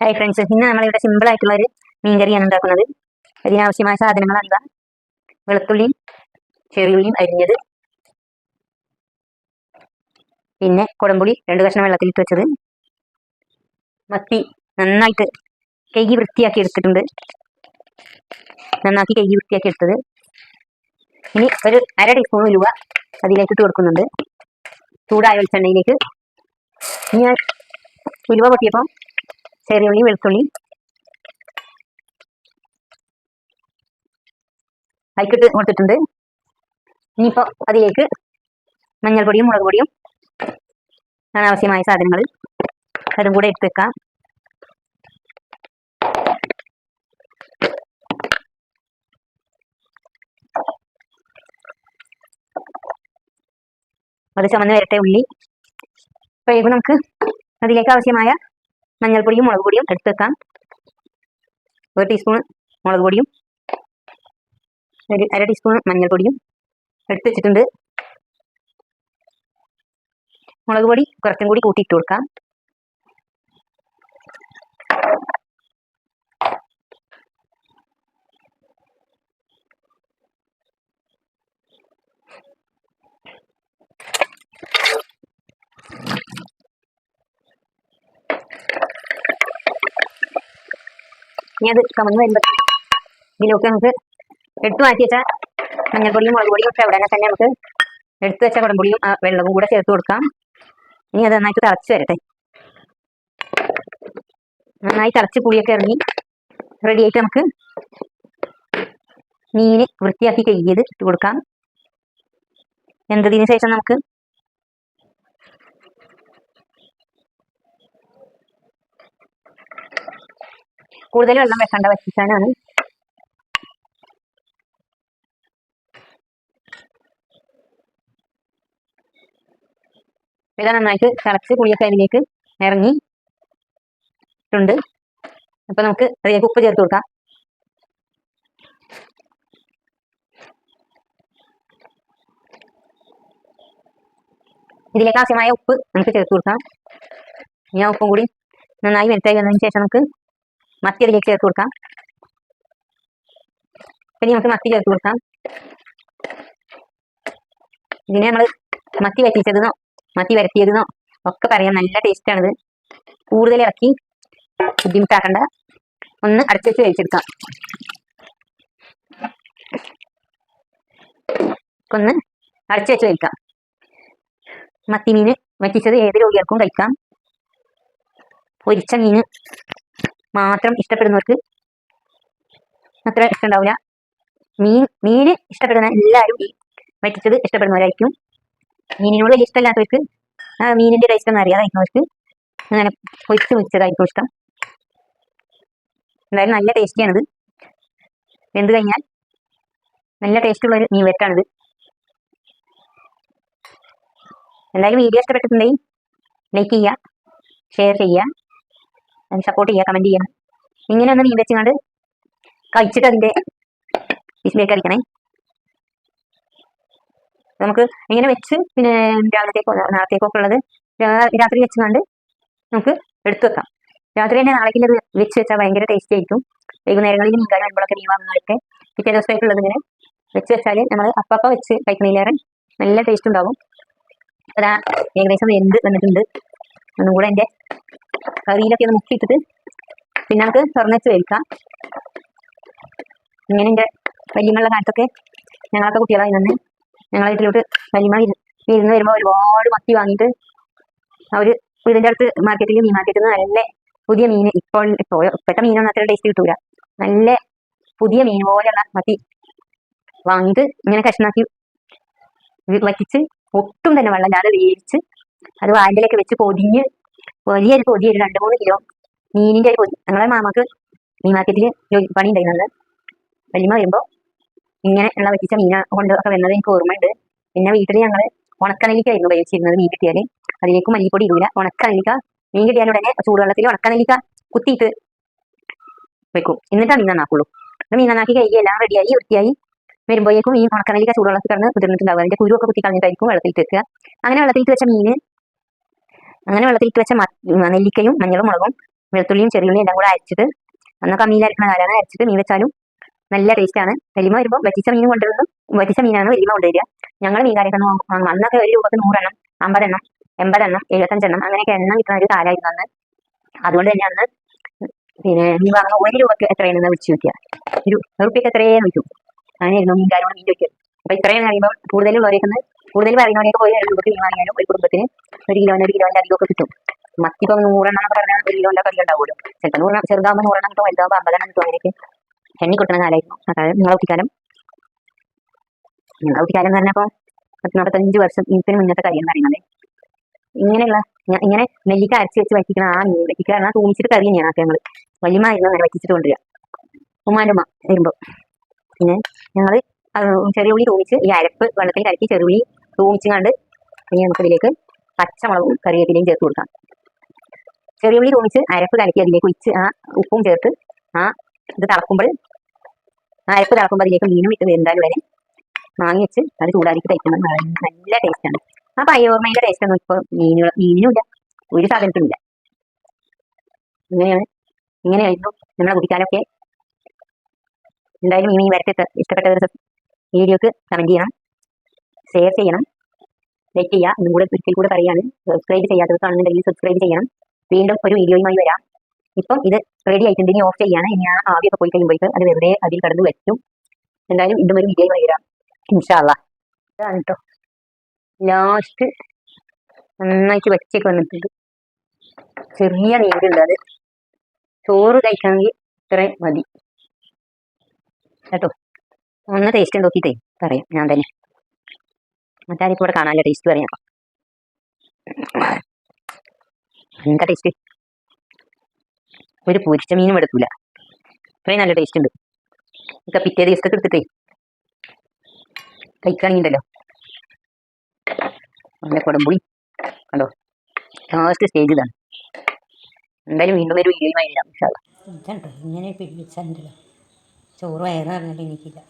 Hi friends ഇന്ന് നമ്മളിവിടെ simple ആയിട്ടുള്ള ഒരു മീൻകറിയാണ് ഉണ്ടാക്കുന്നത്. അതിനാവശ്യമായ സാധനങ്ങൾ എന്താ വെളുത്തുള്ളിയും ചെറിയുള്ളിയും അരിഞ്ഞത്. പിന്നെ കുടംപുളി രണ്ട് കഷ്ണം വെള്ളത്തിലിട്ട് വെച്ചത്. മത്തി നന്നായിട്ട് കൈകി വൃത്തിയാക്കി എടുത്തിട്ടുണ്ട്. നന്നാക്കി കൈകി വൃത്തിയാക്കി എടുത്തത്. ഇനി ഒരു അര ടീസ്പൂൺ ഉലുവ അതിലേക്ക് ഇട്ട് കൊടുക്കുന്നുണ്ട്. ചൂടായ വെളിച്ചെണ്ണയിലേക്ക്. ഇനി ഉലുവ പൊട്ടിയപ്പോൾ ചെറിയുള്ളി വെളുത്തുള്ളി. അതിക്കിട്ട് കൊടുത്തിട്ടുണ്ട്. ഇനിയിപ്പോൾ അതിലേക്ക് മഞ്ഞൾപ്പൊടിയും മുളക് പൊടിയും ആവശ്യമായ സാധനങ്ങൾ അതും കൂടെ ഇട്ട് വെക്കാം. അത് ചുമന്ന് വരട്ടെ ഉള്ളി. അപ്പോഴേക്കും നമുക്ക് അതിലേക്ക് ആവശ്യമായ മഞ്ഞൾപ്പൊടിയും മുളക് പൊടിയും എടുത്ത് വെക്കാം ഒരു ടീസ്പൂൺ മുളക് പൊടിയും ഒരു അര ടീസ്പൂൺ മഞ്ഞൾപ്പൊടിയും എടുത്ത് വെച്ചിട്ടുണ്ട്. മുളക് പൊടി കുറച്ചും കൂടി കൂട്ടിയിട്ട് കൊടുക്കാം. ഇനി അത് കമന്ന് വരുമ്പോൾ ഇതിലൊക്കെ നമുക്ക് എടുത്തു മാറ്റി വെച്ച മഞ്ഞൾപ്പൊടിയും മുളക് പൊടിയും ഒക്കെ അവിടെ തന്നെ നമുക്ക് എടുത്തു വെച്ച കുടംപൊടിയും വെള്ളവും കൂടെ ചേർത്ത് കൊടുക്കാം. ഇനി അത് നന്നായിട്ട് തിളച്ച് വരട്ടെ. നന്നായി തിളച്ച് പുളിയൊക്കെ ഇറങ്ങി റെഡിയായിട്ട് നമുക്ക് മീന് വൃത്തിയാക്കി കഴുകിയത് ഇട്ട് കൊടുക്കാം. എന്തതിന് ശേഷം നമുക്ക് കൂടുതൽ വെള്ളം വെക്കണ്ട വറ്റിച്ചാനാണ് ഇത് നന്നായിട്ട് തിളച്ച് പുളിയൊക്കെ അതിലേക്ക് ഇറങ്ങി ഉണ്ട് അപ്പൊ നമുക്ക് അതിലേക്ക് ഉപ്പ് ചേർത്ത് കൊടുക്കാം. ഇതിലേക്ക് ആവശ്യമായ ഉപ്പ് നമുക്ക് ചേർത്ത് കൊടുക്കാം. ഞാൻ ഉപ്പും കൂടി നന്നായി മെൽറ്റായി വന്നതിന് ശേഷം നമുക്ക് മത്തി അതിലേക്ക് ചേർത്ത് കൊടുക്കാം. പിന്നെ നമുക്ക് മത്തി ചേർത്ത് കൊടുക്കാം. ഇതിനെ നമ്മൾ മത്തി വറ്റിച്ചതെന്നോ മത്തി വരട്ടിയതെന്നോ ഒക്കെ പറയാം നല്ല ടേസ്റ്റ് ആണിത്. കൂടുതൽ ഇറക്കി ബുദ്ധിമുട്ടാക്കണ്ട. ഒന്ന് അടച്ചു വെച്ച് കഴിച്ചെടുക്കാം ഒന്ന് അടച്ചു വെച്ച് കഴിക്കാം മത്തി മീൻ വറ്റിച്ചത് ഏത് രോഗികൾക്കും കഴിക്കാം. പൊരിച്ച മീൻ മാത്രം ഇഷ്ടപ്പെടുന്നവർക്ക് അത്ര ഇഷ്ടമുണ്ടാവില്ല. മീൻ മീൻ ഇഷ്ടപ്പെടുന്ന എല്ലാവരും വറ്റിച്ചത് ഇഷ്ടപ്പെടുന്നവരായിരിക്കും. മീനിനോട് വലിയ ഇഷ്ടമില്ലാത്തവർക്ക് മീനിന്റെ ടേസ്റ്റ് ഒന്നും അറിയാതായിരിക്കുന്നവർക്ക് അങ്ങനെ പൊരിച്ച് വെച്ചതായിരിക്കും ഇഷ്ടം. എന്തായാലും നല്ല ടേസ്റ്റിയാണിത് വെന്ത് കഴിഞ്ഞാൽ നല്ല ടേസ്റ്റുള്ള ഒരു മീൻ വെറ്റാണിത് എന്തായാലും വീഡിയോ ഇഷ്ടപ്പെട്ടിട്ടുണ്ടെങ്കിൽ ലൈക്ക് ചെയ്യുക ഷെയർ ചെയ്യുക. സപ്പോർട്ട് ചെയ്യുക കമന്റ് ചെയ്യണം ഇങ്ങനെ ഒന്ന് മീൻ വെച്ചുകൊണ്ട് കഴിച്ചിട്ട് അതിന്റെ വിസിലേക്ക് അടിക്കണേ. നമുക്ക് ഇങ്ങനെ വെച്ച് പിന്നെ രാവിലത്തേക്കോ നാളത്തേക്കോ ഉള്ളത് രാത്രി വെച്ചുകൊണ്ട് നമുക്ക് എടുത്തു വെക്കാം. രാത്രി തന്നെ നാളേക്ക് ഇത് വെച്ച് വെച്ചാൽ ഭയങ്കര ടേസ്റ്റി ആയിരിക്കും. വൈകുന്നേരങ്ങളിൽ മീൻകാരി വരുമ്പോഴൊക്കെ മീൻ വാങ്ങുന്നവർക്ക് പിറ്റേ ദിവസമായിട്ടുള്ളത് ഇങ്ങനെ വെച്ച് വെച്ചാൽ നമ്മൾ അപ്പപ്പം വെച്ച് കഴിക്കുന്നതിലേറെ നല്ല ടേസ്റ്റ് ഉണ്ടാവും. അതാ ഏകദേശം എന്ത് വന്നിട്ടുണ്ട്. ഒന്നും കൂടെ എന്റെ കറിയിലൊക്കെ ഒന്ന് മുക്കിയിട്ടിട്ട് പിന്നെ നമുക്ക് തുറന്നിട്ട് വേവിക്കാം. ഇങ്ങനെ എന്റെ വലിയമ്മയുള്ള കാലത്തൊക്കെ ഞങ്ങളൊക്കെ കുട്ടികളായി നിന്ന് ഞങ്ങളെ വീട്ടിലോട്ട് വലിയമ്മ വിരുന്ന് വരുമ്പോൾ ഒരുപാട് മത്തി വാങ്ങിയിട്ട് അവർ വീടിന്റെ അടുത്ത് മാർക്കറ്റിൽ മീൻ മാർക്കറ്റിൽ നിന്ന് നല്ല പുതിയ മീൻ ഇപ്പോൾ ഇപ്പോൾ ഇപ്പോഴത്തെ മീനൊന്നും അത്ര ടേസ്റ്റ് കിട്ടൂല. നല്ല പുതിയ മീൻ പോലെയുള്ള മത്തി വാങ്ങിയിട്ട് ഇങ്ങനെ കഷ്ണാക്കി വറ്റിച്ച് ഒട്ടും തന്നെ വെള്ളമില്ലാതെ വേവിച്ച് അത് വാൻഡിലൊക്കെ വെച്ച് പൊതിഞ്ഞ് വലിയൊരു പൊതി ഒരു രണ്ട് മൂന്ന് കിലോ മീനിന്റെ ഒരു പൊതി. ഞങ്ങളെ മാമക്ക് മീൻ മാർക്കറ്റിൽ പണി ഉണ്ടായിരുന്നത് വലിയ വരുമ്പോൾ ഇങ്ങനെ ഉള്ള വെച്ച മീന കൊണ്ട് ഒക്കെ വന്നത് എനിക്ക് ഓർമ്മയുണ്ട്. പിന്നെ വീട്ടിൽ ഞങ്ങൾ ഉണക്കനെല്ലിക്കായിരുന്നു ഉപയോഗിച്ചിരുന്നത് മീൻ കിട്ടിയാൽ അതിലേക്ക് മല്ലിപ്പൊടി ഇടൂല. ഉണക്കനെല്ലിക്ക മീൻ കിട്ടിയാൽ ഉടനെ ചൂടുവെള്ളത്തിൽ ഉണക്കനെല്ലിക്ക കുത്തിയിട്ട് വെക്കും. എന്നിട്ടാണ് മീൻ നന്നാക്കുള്ളൂ. മീൻ നന്നാക്കി കഴുകി എല്ലാം റെഡിയായി വൃത്തിയായി വരുമ്പോഴേക്കും ഈ ഉണക്കനെല്ലിക്ക ചൂടുവെള്ളത്തിൽ കിടന്ന് കുതിർന്നിട്ടുണ്ടാവും. അതിന്റെ കുരുവൊക്കെ കുത്തി കളഞ്ഞിട്ടായിരിക്കും വെള്ളത്തിൽ തീർക്കുക അങ്ങനെ വെള്ളത്തിൽ വെച്ച മീൻ അങ്ങനെ വെള്ളത്തിൽ ഇട്ട് വെച്ച നെല്ലിക്കയും മഞ്ഞളും മുളകും വെളുത്തുള്ളിയും ചെറിയുള്ളിയും എല്ലാം കൂടെ അരച്ചിട്ട് അന്നൊക്കെ മീൻ അരക്കുന്ന കാലാണ് അരച്ചിട്ട് മീൻ വെച്ചാലും നല്ല ടേസ്റ്റാണ് വലിമ വരുമ്പോൾ വറ്റിച്ച മീൻ കൊണ്ടുവരുന്നു. വറ്റിച്ച മീനാണ് വലിമ കൊണ്ടുവരിക. ഞങ്ങൾ മീൻ കറിയൊക്കെ അന്നൊക്കെ ഒരു രൂപക്ക് നൂറെണ്ണം അമ്പതെണ്ണം എൺപതെണ്ണം എഴുപത്തഞ്ചെണ്ണം അങ്ങനെയൊക്കെ എണ്ണം കിട്ടുന്ന ഒരു കാലമായിരുന്നു അന്ന്. അതുകൊണ്ട് തന്നെ അന്ന് പിന്നെ മീൻ വാങ്ങുന്ന ഒരു രൂപക്ക് എത്രയാണെന്ന് വിളിച്ചു നോക്കിയ ഒരു റുപ്യക്ക് എത്രയേ നോക്കൂ അങ്ങനെയായിരുന്നു മീൻകാരോട് മീൻ ചോദിക്കുക. അപ്പൊ ഇത്രയും കഴിയുമ്പോൾ കൂടുതലും പറയുന്നത് കൂടുതൽ പറയുന്നവരെയൊക്കെ പോയി ഒരു രൂപക്ക് വാങ്ങിയാലും ഒരു കുടുംബത്തിന് ഒരു കിലോന് ഒരു കിലോന്റെ അധികമൊക്കെ കിട്ടും. മത്തി ഇപ്പം നൂറെണ്ണം പറഞ്ഞാൽ ഒരു കിലോന്റെ കറി ഉണ്ടാവുമല്ലോ. ചിലപ്പോൾ നൂറ് ചെറുതാകുമ്പോൾ നൂറെണ്ണം കിട്ടും വലുതാകുമ്പോൾ അമ്പതെണ്ണം കിട്ടും അങ്ങനെയൊക്കെ. എണ്ണി കിട്ടുന്ന കാലമായിരുന്നു അതായത് നിങ്ങളെ കുട്ടിക്കാലം. നിങ്ങളെ കുട്ടിക്കാലം എന്ന് പറഞ്ഞപ്പോൾ പത്ത് നാൽപ്പത്തഞ്ച് വർഷം ഇതിന് മുന്നത്തെ കറി എന്ന് പറയുന്നത്. ഇങ്ങനെയുള്ള ഇങ്ങനെ നെല്ലിക്ക അരച്ച് വെച്ച് വയ്ക്കുന്ന ആ മീൻ വറ്റിക്ക പറഞ്ഞാൽ തൂമിച്ചിട്ട് കറി തന്നെയാണ് ആക്കുക ഞങ്ങൾ വലിയമായിരുന്നു അങ്ങനെ വറ്റിച്ചിട്ട് കൊണ്ടുവരിക. ഉമ്മാന്റെ ഉമ്മ വരുമ്പോൾ പിന്നെ ഞങ്ങൾ ചെറിയ ഉള്ളി തൂമിച്ച് ഈ അരപ്പ് വെള്ളത്തിൽ കലക്കി ഉള്ളി തൂമിച്ചും കണ്ട് ഇനി നമുക്ക് ഇതിലേക്ക് പച്ചമുളകും കറിവേപ്പിലയും ചേർത്ത് കൊടുക്കാം. ചെറിയ ഉള്ളി തൂമിച്ച് അരപ്പ് കലക്കി അതിലേക്ക് ഒഴിച്ച് ആ ഉപ്പും ചേർത്ത് ആ ഇത് തിളക്കുമ്പോൾ ആ അരപ്പ് തിളക്കുമ്പോൾ അതിലേക്ക് മീനും ഇട്ട് വേണ്ടാലും വരെ വാങ്ങി വെച്ച് അത് ചൂടാക്കി കഴിക്കുന്നത് നല്ല ടേസ്റ്റാണ് ആ പയ്യോർമയുടെ ടേസ്റ്റ് ഒന്നും ഇപ്പോൾ മീനുകൾ മീനിനുമില്ല ഒരു സാധനത്തിനില്ല ഇങ്ങനെയാണ് ഇങ്ങനെയായിരുന്നു നമ്മളെ കുടിക്കാനൊക്കെ. എന്തായാലും മീൻ വരട്ടെ ഇഷ്ടപ്പെട്ട ദിവസം വീഡിയോക്ക് കമന്റ് ചെയ്യണം. ഷെയർ ചെയ്യണം. ലൈക്ക് ചെയ്യുക. ഇന്നും കൂടെ ഒരിക്കൽ കൂടെ പറയുകയാണ് സബ്സ്ക്രൈബ് ചെയ്യാത്തവർക്കാണെന്നുണ്ടെങ്കിൽ സബ്സ്ക്രൈബ് ചെയ്യണം. വീണ്ടും ഒരു വീഡിയോയുമായി വരാം. ഇപ്പം ഇത് റെഡി ആയിട്ടുണ്ട്. ഇനി ഓഫ് ചെയ്യാണ്. ഇനി ആ ആവിയൊക്കെ പോയി കഴിയുമ്പോഴേക്ക് അത് വെറുതെ അതിൽ കടന്ന് വെച്ചു എന്തായാലും ഇതും ഒരു വീഡിയോയുമായി വരാം. ഇൻഷാല്ല ഇതാണ് ലാസ്റ്റ് നന്നായിട്ട് വെച്ചേക്ക് വന്നിട്ടുണ്ട്. ചെറിയ നീരുണ്ട് അത്. ചോറ് കഴിക്കണമെങ്കിൽ ഇത്രയും മതി. കേട്ടോ. ഒന്ന് ടേസ്റ്റ് നോക്കിയിട്ടേ പറയാം. ഞാൻ തന്നെ. മറ്റാരിപ്പോൾ ഇവിടെ കാണാനുള്ള ടേസ്റ്റ് പറയാം എന്താ ടേസ്റ്റ് ഒരു പൊരിച്ച മീനും എടുക്കൂല. ഇത്രയും നല്ല ടേസ്റ്റ് ഉണ്ട്. ഇതൊക്കെ പിറ്റേ ദിവസത്തൊക്കെ എടുത്തിട്ടേ. കഴിക്കാണെങ്കിണ്ടല്ലോ നല്ല കുടംപുളി. കണ്ടോ? ലാസ്റ്റ് സ്റ്റേജ് ഇതാണ്. എന്തായാലും വീണ്ടും ഒരു വീഡിയോയുമായി. ഇതുണ്ടോ? ഇങ്ങനെ പിടിച്ചാണ്ടല്ലോ ചോറ് വയറാറില്ല എനിക്കില്ല.